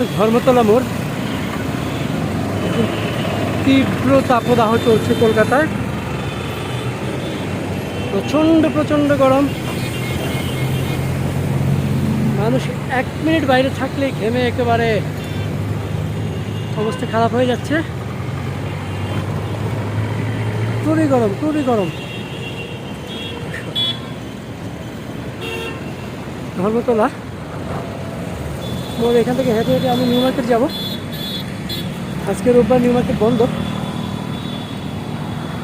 হচ্ছে ধর্মতলা মোড়। তীব্র তাপদাহ চলছে কলকাতায় প্রচণ্ড প্রচণ্ড গরম। মানুষ এক মিনিট বাইরে থাকলে ঘেমে একেবারে অবস্থা খারাপ হয়ে যাচ্ছে। খুবই গরম খুবই গরম। ধর্মতলা। মোর এখান থেকে হেঁটে হেঁটে আমি নিউ মার্কেট যাব। আজকে রোববার নিউ মার্কেট বন্ধ।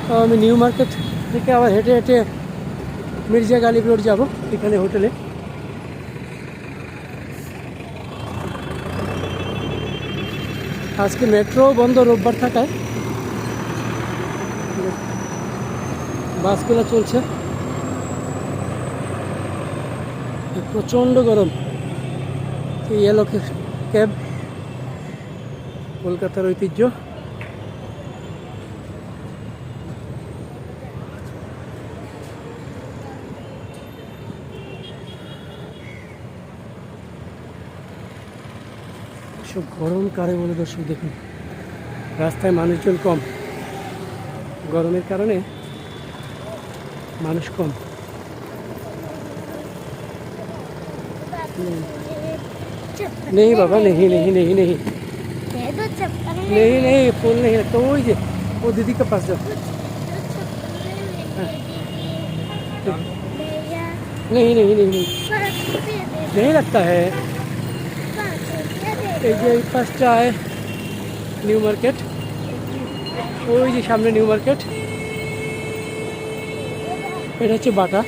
তো আমি নিউ মার্কেট থেকে আবার হেঁটে হেঁটে মির্জা গালিব রোড যাব, এখানে হোটেলে। আজকে মেট্রো বন্ধ রোববার থাকায়। বাসগুলো চলছে। প্রচণ্ড গরম। ইয়েলো ক্যাব কলকাতার ঐতিহ্য। সব গরম কারে বলে দর্শক, দেখুন। রাস্তায় মানুষজন কম। গরমের কারণে মানুষ কম। नहीं बाबा नहीं नहीं नहीं नहीं दे दो चप्पल में नहीं नहीं फूल नहीं लगता वो ही वो दीदी के पास जाओ भैया नहीं नहीं नहीं नहीं पाँच रुपये दे नहीं लगता है पाँच रुपये दे এই যে এই পাশটায় নিউ মার্কেট ওই যে সামনে নিউ মার্কেট এটা হচ্ছে বাটা